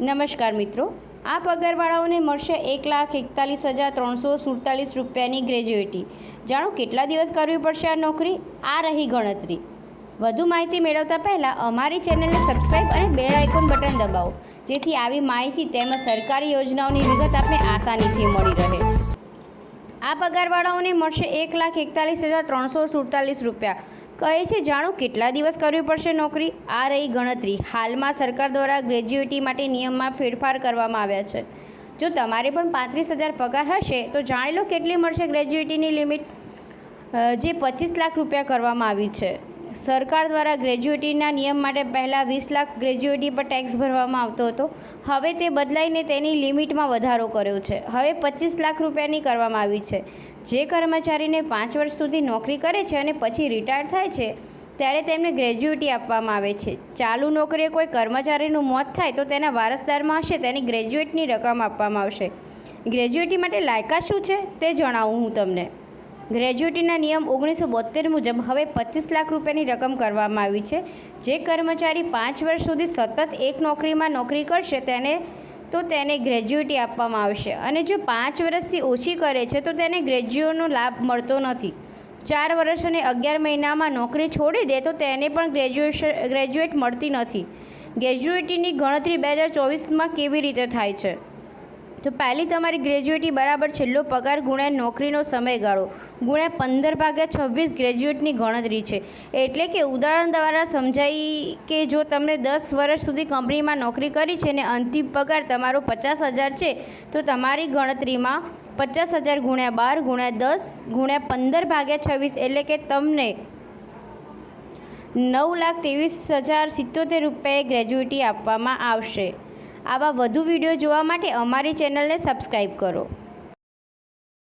નમસ્કાર મિત્રો. આ પગારવાળાઓને મળશે એક લાખ એકતાલીસ હજાર ત્રણસો સુડતાલીસ રૂપિયાની ગ્રેજ્યુએટી. જાણો કેટલા દિવસ કરવી પડશે આ નોકરી? આ રહી ગણતરી. વધુ માહિતી મેળવતા પહેલાં અમારી ચેનલને સબસ્ક્રાઇબ અને બેલ આઇકોન બટન દબાવો, જેથી આવી માહિતી તેમજ સરકારી યોજનાઓની વિગત આપને આસાનીથી મળી રહે. આ પગારવાળાઓને મળશે એક લાખ એકતાલીસ હજાર ત્રણસો સુડતાલીસ રૂપિયા. કહે છે, જાણો, કેટલા દિવસ કરવી પડશે નોકરી? આ રહી ગણતરી. હાલમાં સરકાર દ્વારા ગ્રેજ્યુએટી માટે નિયમમાં ફેરફાર કરવામાં આવ્યા છે. જો તમારે પણ પાંત્રીસ હજાર પગાર હશે, તો જાણી લો કેટલી મળશે ગ્રેજ્યુએટીની લિમિટ. જે પચીસ લાખ રૂપિયા કરવામાં આવી છે. સરકાર દ્વારા ગ્રેજ્યુએટીના નિયમ માટે પહેલાં વીસ લાખ ગ્રેજ્યુએટી પર ટેક્સ ભરવામાં આવતો હતો. હવે તે બદલાઈને તેની લિમિટમાં વધારો કર્યો છે. હવે પચીસ લાખ રૂપિયાની કરવામાં આવી છે. જે કર્મચારીને પાંચ વર્ષ સુધી નોકરી કરે છે અને પછી રિટાયર થાય છે, ત્યારે તેમને ગ્રેજ્યુએટી આપવામાં આવે છે. ચાલુ નોકરીએ કોઈ કર્મચારીનું મોત થાય તો તેના વારસદારમાં હશે, તેની ગ્રેજ્યુએટની રકમ આપવામાં આવશે. ગ્રેજ્યુએટી માટે લાયકાત શું છે તે જણાવું હું તમને. ગ્રેજ્યુએટીના નિયમ ઓગણીસો બોતેર મુજબ હવે પચીસ લાખ રૂપિયાની રકમ કરવામાં આવી છે. જે કર્મચારી પાંચ વર્ષ સુધી સતત એક નોકરીમાં નોકરી કરશે તેને તો તેને ગ્રેજ્યુએટી આપવામાં આવશે. અને જો પાંચ વર્ષથી ઓછી કરે છે તો તેને ગ્રેજ્યુએટનો લાભ મળતો નથી. ચાર વર્ષ અને અગિયાર મહિનામાં નોકરી છોડી દે તો તેને પણ ગ્રેજ્યુએશન ગ્રેજ્યુએટ મળતી નથી. ગ્રેજ્યુએટીની ગણતરી બે હજાર ચોવીસમાં કેવી રીતે થાય છે? તો પહેલી તમારી ગ્રેજ્યુએટી બરાબર છેલ્લો પગાર ગુણ્યા નોકરીનો સમયગાળો. ગુણ્યા પંદર ભાગ્યા છવ્વીસ ગ્રેજ્યુએટની ગણતરી છે. એટલે કે ઉદાહરણ દ્વારા સમજાઈ કે જો તમને દસ વર્ષ સુધી કંપનીમાં નોકરી કરી છે અને અંતિમ પગાર તમારો પચાસ હજાર છે, તો તમારી ગણતરીમાં પચાસ હજાર ગુણ્યા બાર ગુણ્યા દસ ગુણ્યા પંદર ભાગ્યા છવ્વીસ એટલે કે તમને નવ લાખ ત્રેવીસ હજાર સિત્તોતેર રૂપિયાએ ગ્રેજ્યુએટી આપવામાં આવશે. આવા વધુ વીડિયો જોવા માટે અમારી ચેનલને સબસ્ક્રાઈબ કરો.